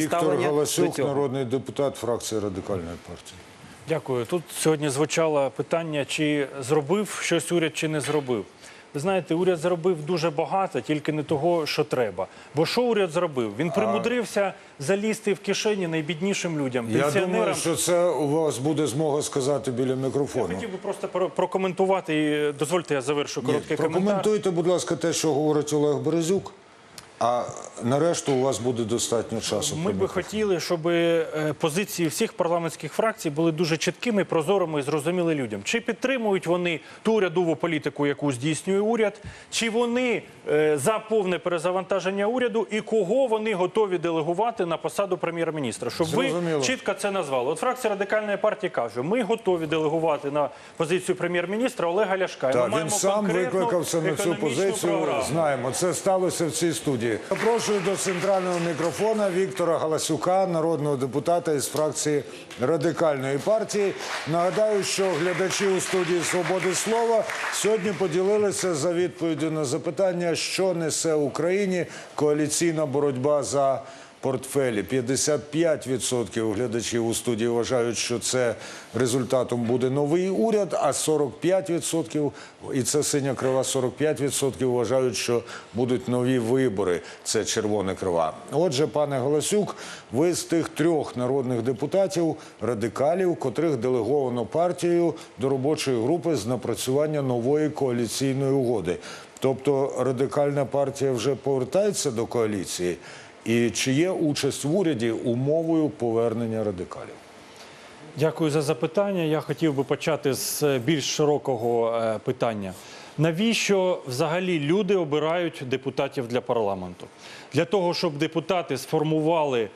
Віктор Галасюк, народний депутат фракції радикальної партії. Дякую. Тут сьогодні звучало питання, чи зробив щось уряд, чи не зробив. Ви знаєте, уряд зробив дуже багато, тільки не того, що треба. Бо що уряд зробив? Він примудрився залізти в кишені найбіднішим людям, Я думаю, що це у вас буде змога сказати біля мікрофону. Хотів би просто про- прокоментувати. і Дозвольте, я завершу короткий коментар. Прокоментуйте, будь ласка, те, що говорить Олег Березюк, а нарешту у вас буде достатньо часу. Ми би хотіли, щоб е, позиції всіх парламентських фракцій були дуже чіткими, прозорими і зрозуміли людям. Чи підтримують вони ту урядову політику, яку здійснює уряд, чи вони е, за повне перезавантаження уряду, і кого вони готові делегувати на посаду прем'єр-міністра? Щоб Зрозуміло. ви чітко це назвали. От фракція радикальної партії каже: ми готові делегувати на позицію прем'єр-міністра Олега Ляшка. Ми Так, він маємо сам викликався на цю позицію. програму. Знаємо, це сталося в цій студії. Запрошую до центрального мікрофона Віктора Галасюка, народного депутата із фракції радикальної партії. Нагадаю, що глядачі у студії Свободи Слова сьогодні поділилися за відповіддю на запитання, що несе Україні коаліційна боротьба за. Портфелі 55% глядачів у студії вважають, що це результатом буде новий уряд, а 45% і це синя крива, 45% вважають, що будуть нові вибори. Це червона крива. Отже, пане Голосюк, ви з тих трьох народних депутатів, радикалів, котрих делеговано партією до робочої групи з напрацювання нової коаліційної угоди. Тобто радикальна партія вже повертається до коаліції. І чи є участь в уряді умовою повернення радикалів? Дякую за запитання. Я хотів би почати з більш широкого е, питання. Навіщо взагалі люди обирають депутатів для парламенту? Для того, щоб депутати сформували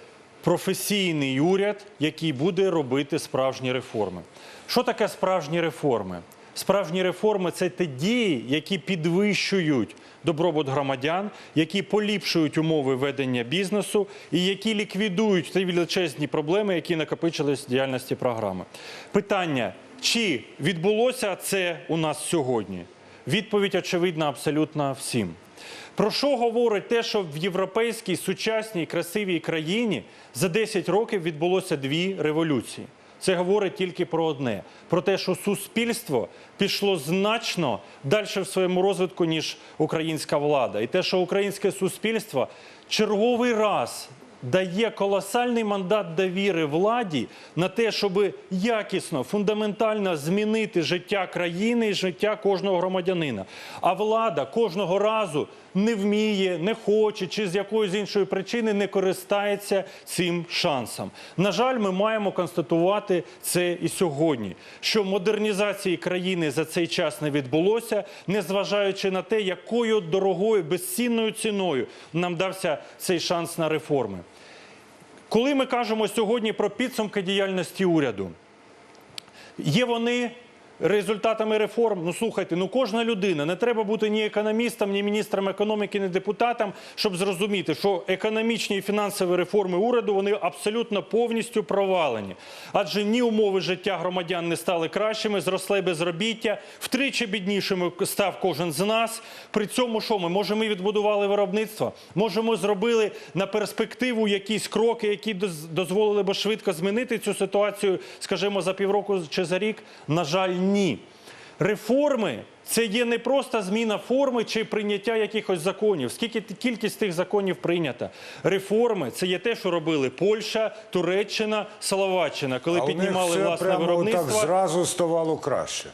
професійний уряд, який буде робити справжні реформи. Що таке справжні реформи? Справжні реформи це ті дії, які підвищують добробут громадян, які поліпшують умови ведення бізнесу і які ліквідують ті величезні проблеми, які накопичились в діяльності програми. Питання: чи відбулося це у нас сьогодні? Відповідь очевидна абсолютно всім. Про що говорить те, що в європейській сучасній красивій країні за 10 років відбулося дві революції? Це говорить тільки про одне: про те, що суспільство пішло значно далі в своєму розвитку, ніж українська влада, і те, що українське суспільство черговий раз дає колосальний мандат довіри владі на те, щоб якісно, фундаментально змінити життя країни і життя кожного громадянина. А влада кожного разу не вміє, не хоче чи з якоїсь іншої причини не користається цим шансом. На жаль, ми маємо констатувати це і сьогодні, що модернізації країни за цей час не відбулося, незважаючи на те, якою дорогою безцінною ціною нам дався цей шанс на реформи. Коли ми кажемо сьогодні про підсумки діяльності уряду, є вони результатами реформ. Ну слухайте, ну кожна людина не треба бути ні економістом, ні міністром економіки, ні депутатом, щоб зрозуміти, що економічні і фінансові реформи уряду вони абсолютно повністю провалені. Адже ні умови життя громадян не стали кращими, зросли безробіття, втричі біднішими став кожен з нас. При цьому що ми може ми відбудували виробництво? Може, ми зробили на перспективу якісь кроки, які доз- дозволили би швидко змінити цю ситуацію, скажімо, за півроку чи за рік? На жаль, ні. Реформи це є не просто зміна форми чи прийняття якихось законів. Скільки кількість тих законів прийнята? Реформи це є те, що робили Польща, Туреччина, Словаччина, коли а піднімали власне виробництво. так зразу ставало краще.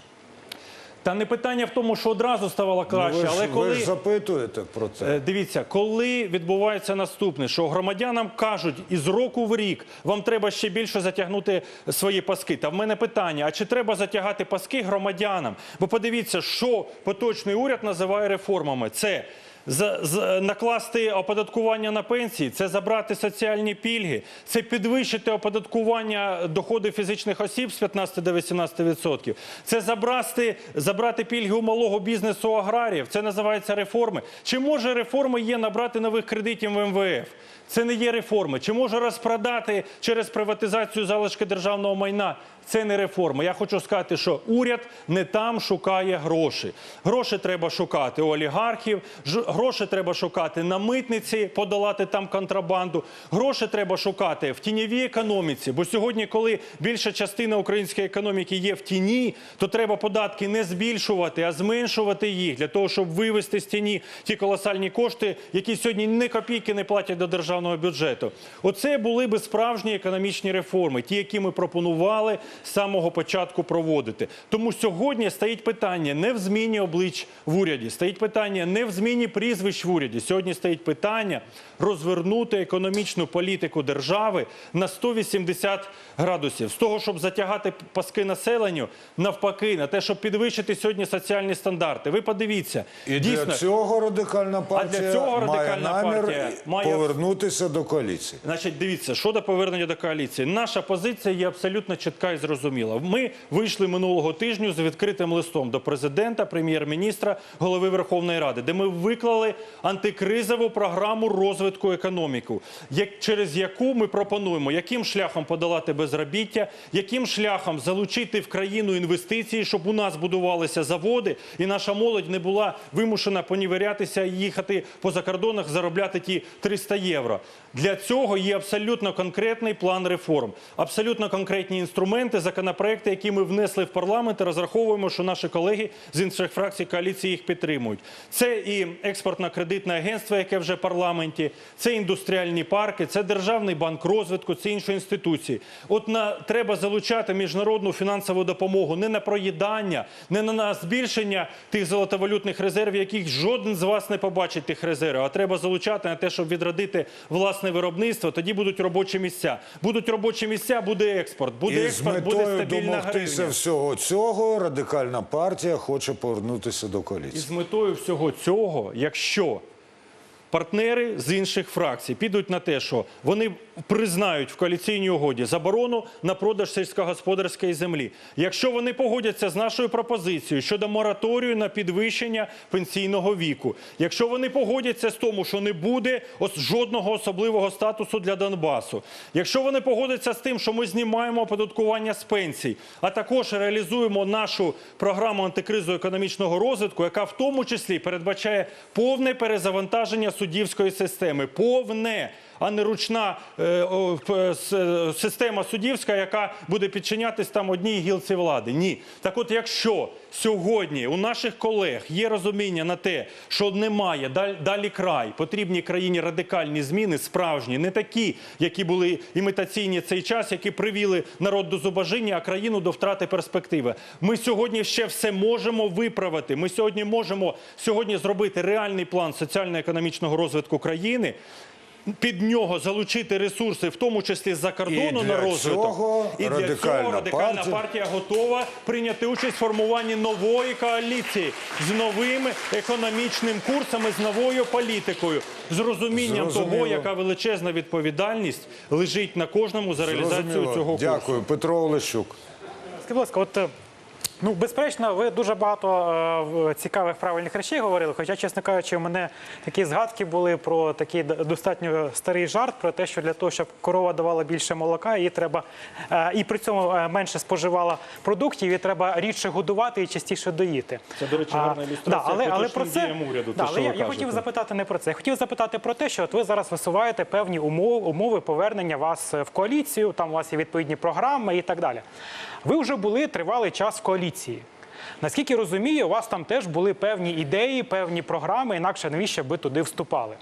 Та не питання в тому, що одразу ставало краще, Ну, ви, ж, але коли ви ж запитуєте про це. Е, Дивіться, коли відбувається наступне, що громадянам кажуть із року в рік вам треба ще більше затягнути свої паски. Та в мене питання: а чи треба затягати паски громадянам? Бо подивіться, що поточний уряд називає реформами. Це з- накласти оподаткування на пенсії, це забрати соціальні пільги, це підвищити оподаткування доходів фізичних осіб з 15 до 18 відсотків. Це забрати, забрати пільги у малого бізнесу аграріїв. Це називається реформи. Чи може реформи є набрати нових кредитів в МВФ? Це не є реформи. Чи може розпродати через приватизацію залишки державного майна? Це не реформа. Я хочу сказати, що уряд не там шукає гроші. Гроші треба шукати у олігархів, гроші треба шукати на митниці, подолати там контрабанду. Гроші треба шукати в тіньовій економіці. Бо сьогодні, коли більша частина української економіки є в тіні, то треба податки не збільшувати, а зменшувати їх для того, щоб вивести з тіні ті колосальні кошти, які сьогодні ні копійки не платять до державного бюджету. Оце були би справжні економічні реформи, ті, які ми пропонували з самого початку проводити. Тому сьогодні стоїть питання не в зміні облич в уряді, стоїть питання не в зміні прізвищ в уряді. Сьогодні стоїть питання розвернути економічну політику держави на 180 градусів. З того, щоб затягати паски населенню, навпаки, на те, щоб підвищити сьогодні соціальні стандарти. Ви подивіться, І дійсно. для цього радикальна партія цього має намір партія має- повернутися до коаліції. Значить, дивіться, щодо повернення до коаліції. Наша позиція є абсолютно чітка і зрозуміла. Ми вийшли минулого тижня з відкритим листом до президента, прем'єр-міністра, голови Верховної Ради, де ми виклали антикризову програму розвитку економіки, як, через яку ми пропонуємо, яким шляхом подолати безробіття, яким шляхом залучити в країну інвестиції, щоб у нас будувалися заводи, і наша молодь не була вимушена поніверятися і їхати по закордонах, заробляти ті 300 євро. Для цього є абсолютно конкретний план реформ, абсолютно конкретні інструменти, законопроекти, які ми внесли в парламент. і Розраховуємо, що наші колеги з інших фракцій коаліції їх підтримують. Це і експортно-кредитне агентство, яке вже в парламенті, це індустріальні парки, це державний банк розвитку, це інші інституції. От на треба залучати міжнародну фінансову допомогу не на проїдання, не на- на збільшення тих золотовалютних резервів, яких жоден з вас не побачить тих резервів. А треба залучати на те, щоб відродити власне виробництво. Тоді будуть робочі місця. Будуть робочі місця, буде експорт. Буде експорт, буде домогтися всього цього радикальна партія хоче повернутися до І з метою всього цього, якщо партнери з інших фракцій підуть на те, що вони признають в коаліційній угоді заборону на продаж сільськогосподарської землі, якщо вони погодяться з нашою пропозицією щодо мораторію на підвищення пенсійного віку, якщо вони погодяться з тому, що не буде жодного особливого статусу для Донбасу, якщо вони погодяться з тим, що ми знімаємо оподаткування з пенсій, а також реалізуємо нашу програму антикризу економічного розвитку, яка в тому числі передбачає повне перезавантаження суддівської системи, повне. А не ручна е, с- е, система суддівська, яка буде підчинятись там одній гілці влади. Ні. Так от, якщо сьогодні у наших колег є розуміння на те, що немає далі край, потрібні країні радикальні зміни, справжні, не такі, які були імітаційні цей час, які привіли народ до зубожіння, а країну до втрати перспективи. Ми сьогодні ще все можемо виправити. Ми сьогодні можемо сьогодні зробити реальний план соціально-економічного розвитку країни. Під нього залучити ресурси, в тому числі з-за кордону на розвиток. цього і для Радикальна цього радикальна партія- партія готова прийняти участь в формуванні нової коаліції з новим економічним курсом і з новою політикою, з розумінням Зрозуміло. того, яка величезна відповідальність лежить на кожному за реалізацію Зрозуміло. цього курсу. Дякую, Петро Олещук. Скажіть, будь ласка, от е, ну безперечно, ви дуже багато е, цікавих правильних речей говорили. Хоча, чесно кажучи, у мене такі згадки були про такий достатньо старий жарт про те, що для того, щоб корова давала більше молока, її треба е, і при цьому е, менше споживала продуктів, її треба рідше годувати і частіше доїти. Це, до речі, гарна ілюстрація але, але про це уряду, Да, те, але я, я хотів запитати не про це. Я хотів запитати про те, що от ви зараз висуваєте певні умови, умови повернення вас в коаліцію. Там у вас є відповідні програми і так далі. Ви вже були тривалий час в коаліції. Наскільки розумію, у вас там теж були певні ідеї, певні програми, інакше навіщо би туди вступали.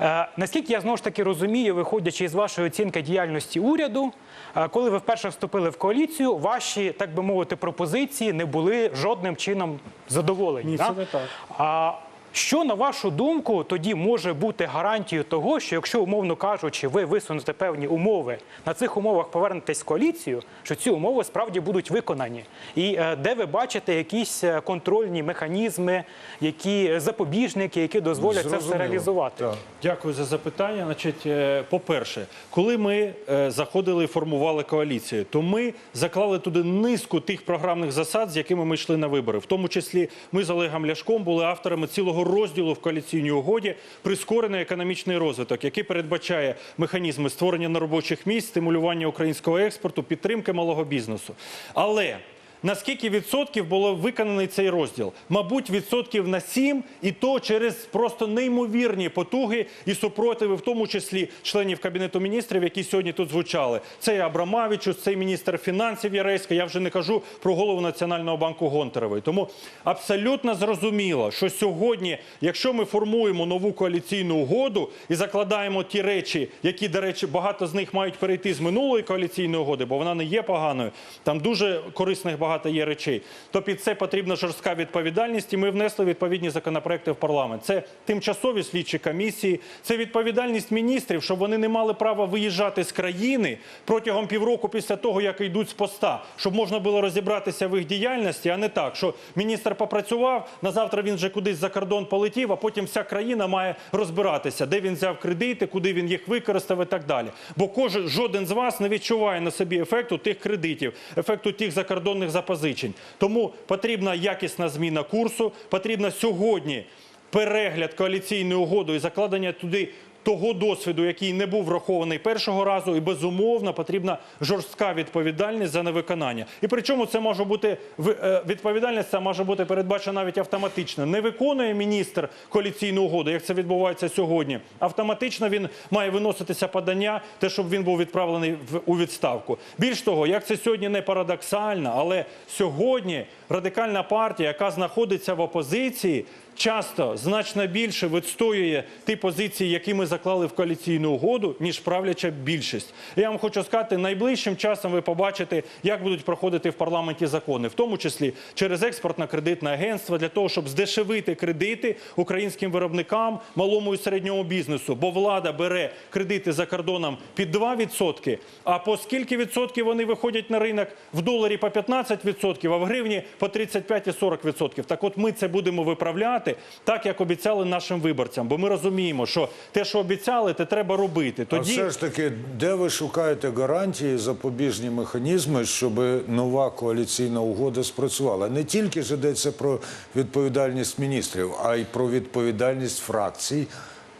Е, наскільки я знову ж таки розумію, виходячи із вашої оцінки діяльності уряду, е, коли ви вперше вступили в коаліцію, ваші, так би мовити, пропозиції не були жодним чином задоволені. Ні, да? це не так. А що на вашу думку тоді може бути гарантією того, що якщо, умовно кажучи, ви висунете певні умови, на цих умовах повернетесь в коаліцію, що ці умови справді будуть виконані? І е, де ви бачите якісь е, контрольні механізми, які запобіжники, які дозволять це все реалізувати? Так. Дякую за запитання. Значить, е, по-перше, коли ми е, заходили і формували коаліцію, то ми заклали туди низку тих програмних засад, з якими ми йшли на вибори. В тому числі ми з Олегом Ляшком були авторами цілого розділу в коаліційній угоді прискорений економічний розвиток, який передбачає механізми створення робочих місць, стимулювання українського експорту, підтримки малого бізнесу. Але наскільки відсотків було виконаний цей розділ? Мабуть, відсотків на 7, і то через просто неймовірні потуги і супротиви, в тому числі членів Кабінету міністрів, які сьогодні тут звучали. Це і Абрамавічус, це і міністр фінансів Яреська, я вже не кажу про голову Національного банку Гонтаревої. Тому абсолютно зрозуміло, що сьогодні, якщо ми формуємо нову коаліційну угоду і закладаємо ті речі, які, до речі, багато з них мають перейти з минулої коаліційної угоди, бо вона не є поганою. Там дуже корисних багато є речей. То під це потрібна жорстка відповідальність, і ми внесли відповідні законопроекти в парламент. Це тимчасові слідчі комісії, це відповідальність міністрів, щоб вони не мали права виїжджати з країни протягом півроку після того, як йдуть з поста, щоб можна було розібратися в їх діяльності, а не так, що міністр попрацював, на завтра він вже кудись за кордон полетів, а потім вся країна має розбиратися, де він взяв кредити, куди він їх використав і так далі. Бо кожен жоден з вас не відчуває на собі ефекту тих кредитів, ефекту тих закордонних запозичень. Тому потрібна якісна зміна курсу, потрібна сьогодні перегляд коаліційної угоди і закладення туди. Того досвіду, який не був врахований першого разу, і безумовно потрібна жорстка відповідальність за невиконання. І причому це може бути е, відповідальність, ця може бути передбачена навіть автоматично. Не виконує міністр коаліційну угоду, як це відбувається сьогодні. Автоматично він має виноситися подання, те, щоб він був відправлений у відставку. Більш того, як це сьогодні не парадоксально, але сьогодні радикальна партія, яка знаходиться в опозиції, часто значно більше відстоює ті позиції, які ми заклали в коаліційну угоду, ніж правляча більшість. Я вам хочу сказати, найближчим часом ви побачите, як будуть проходити в парламенті закони, в тому числі через експортно-кредитне агентство, для того, щоб здешевити кредити українським виробникам, малому і середньому бізнесу. Бо влада бере кредити за кордоном під 2%, а по скільки відсотків вони виходять на ринок? В доларі по 15%, а в гривні по 35 і 40%. Так от ми це будемо виправляти так, як обіцяли нашим виборцям. Бо ми розуміємо, що те, що обіцяли, те треба робити. А все ж таки, де ви шукаєте гарантії, запобіжні механізми, щоб нова коаліційна угода спрацювала? Не тільки ж йдеться про відповідальність міністрів, а й про відповідальність фракцій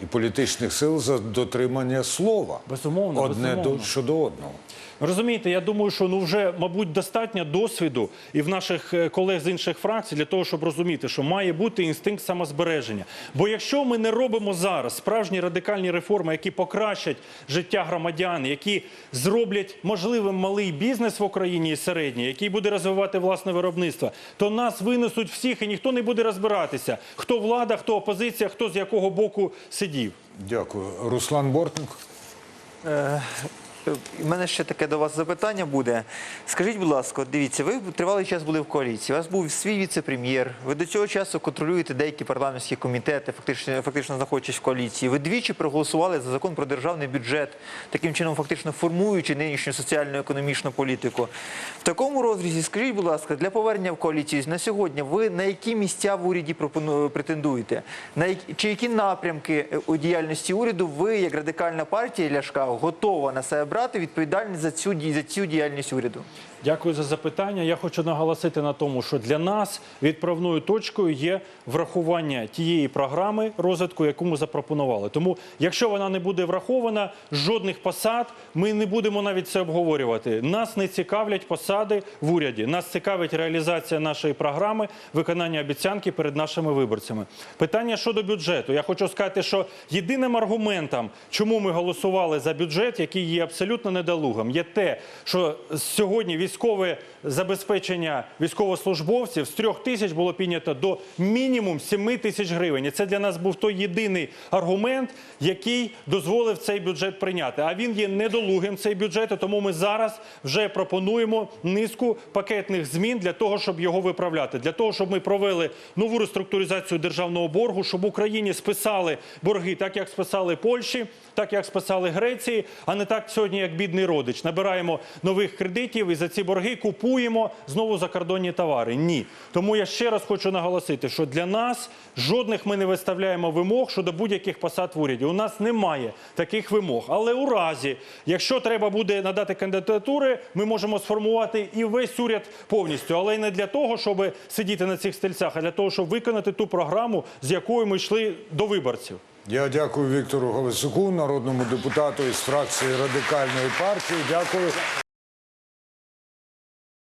і політичних сил за дотримання слова. Безумовно, одне безумовно. До, щодо одного. Розумієте, я думаю, що ну вже, мабуть, достатньо досвіду і в наших е, колег з інших фракцій для того, щоб розуміти, що має бути інстинкт самозбереження. Бо якщо ми не робимо зараз справжні радикальні реформи, які покращать життя громадян, які зроблять можливим малий бізнес в Україні і середній, який буде розвивати власне виробництво, то нас винесуть всіх, і ніхто не буде розбиратися, хто влада, хто опозиція, хто з якого боку сидів. Дякую. Руслан Бортник. У мене ще таке до вас запитання буде. Скажіть, будь ласка, дивіться, ви тривалий час були в коаліції, у вас був свій віце-прем'єр, ви до цього часу контролюєте деякі парламентські комітети, фактично, фактично знаходячись в коаліції. Ви двічі проголосували за закон про державний бюджет, таким чином фактично формуючи нинішню соціально-економічну політику. В такому розрізі, скажіть, будь ласка, для повернення в коаліцію на сьогодні ви на які місця в уряді претендуєте? На які, чи які напрямки е, у діяльності уряду ви, як радикальна партія Ляшка, готова на себе брати відповідальність за цю за цю діяльність уряду? Дякую за запитання. Я хочу наголосити на тому, що для нас відправною точкою є врахування тієї програми розвитку, яку ми запропонували. Тому, якщо вона не буде врахована, жодних посад ми не будемо навіть це обговорювати. Нас не цікавлять посади в уряді. Нас цікавить реалізація нашої програми, виконання обіцянки перед нашими виборцями. Питання щодо бюджету. Я хочу сказати, що єдиним аргументом, чому ми голосували за бюджет, який є абсолютно недолугим, є те, що сьогодні військове забезпечення військовослужбовців з трьох тисяч було піднято до мінімум 7 тисяч гривень. І це для нас був той єдиний аргумент, який дозволив цей бюджет прийняти. А він є недолугим цей бюджет. і Тому ми зараз вже пропонуємо низку пакетних змін для того, щоб його виправляти, для того, щоб ми провели нову реструктуризацію державного боргу, щоб Україні списали борги, так як списали Польщі, так як списали Греції, а не так сьогодні, як бідний родич. Набираємо нових кредитів і за ці борги купуємо знову закордонні товари. Ні. Тому я ще раз хочу наголосити, що для нас жодних ми не виставляємо вимог щодо будь-яких посад в уряді. У нас немає таких вимог. Але у разі, якщо треба буде надати кандидатури, ми можемо сформувати і весь уряд повністю, але не для того, щоб сидіти на цих стільцях, а для того, щоб виконати ту програму, з якою ми йшли до виборців. Я дякую Віктору Галасюку, народному депутату із фракції радикальної партії. Дякую.